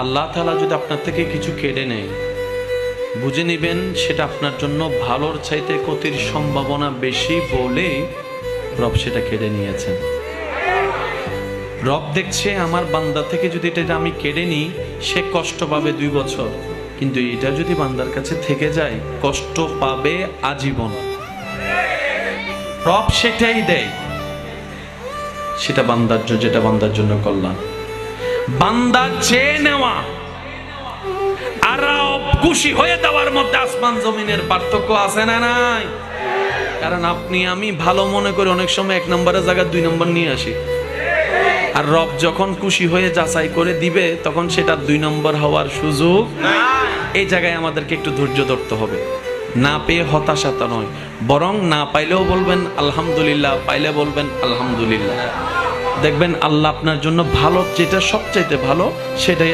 আল্লাহ তালা যদি আপনার থেকে কিছু কেড়ে নেয়, বুঝে নেবেন সেটা আপনার জন্য ভালোর চাইতে ক্ষতির সম্ভাবনা বেশি বলে রব সেটা কেড়ে নিয়েছেন। রব দেখছে আমার বান্দা থেকে যদি এটা আমি কেড়ে নিই, সে কষ্ট পাবে দুই বছর। কিন্তু এটা যদি বান্দার কাছে থেকে যায়, কষ্ট পাবে আজীবন। রব সেটাই দেয়। সেটা বান্দার যেটা বান্দার জন্য কল্যাণ। বান্দা চেয়ে নেওয়া। আর খুশি হয়ে দেওয়ার মধ্যে আসমান জমিনের পার্থক্য আছে না নাই? কারণ আপনি, আমি ভালো মনে করি অনেক সময় এক নম্বরের জায়গায় দুই নম্বর নিয়ে আসি। আর রব যখন খুশি হয়ে যাচাই করে দিবে, তখন সেটা দুই নম্বর হওয়ার সুযোগ এই জায়গায় আমাদেরকে একটু ধৈর্য ধরতে হবে। না পেয়ে হতাশা হতাশাতা নয়, বরং না পাইলেও বলবেন, আলহামদুলিল্লাহ। পাইলে বলবেন, আলহামদুলিল্লাহ। দেখবেন আল্লাহ আপনার জন্য ভালো যেটা সবচাইতে ভালো সেটাই